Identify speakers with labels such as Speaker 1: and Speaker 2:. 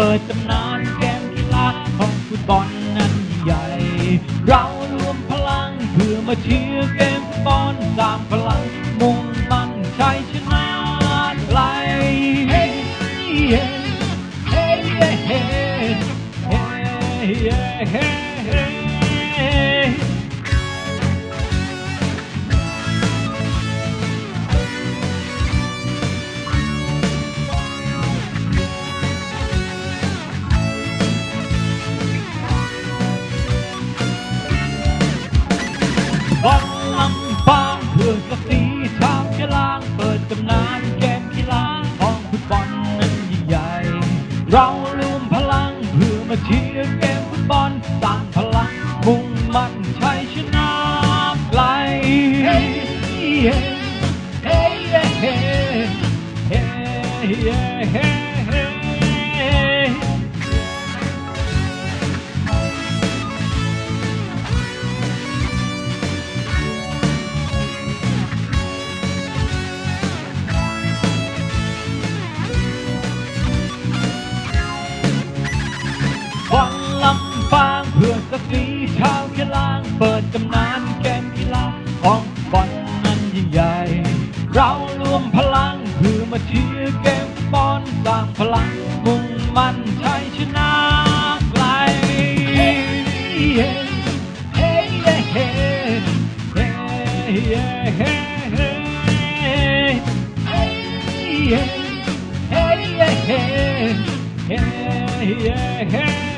Speaker 1: เปิดตำนานเกมกีฬาของฟุตบอลนั้นใหญ่ เรารวมพลังเพื่อมาเชียร์เกมฟุตบอลสามพลังมุ่งมั่นชัยชนะไกลเฮ้เฮ้เฮ้เฮ้เฮ้ บอลลำปางเพื่อสตีชาวเชลางเปิดตำนานเกมกีฬาของฟุตบอลนั้นยิ่งใหญ่ เรารวมพลังเพื่อมาเชียร์เกมฟุตบอลสร้างพลังมุ่งมั่นชัยชนะไกลเฮ้เฮ้เฮ้เฮ้เฮ้ yeah, Hey! Hey! yeah.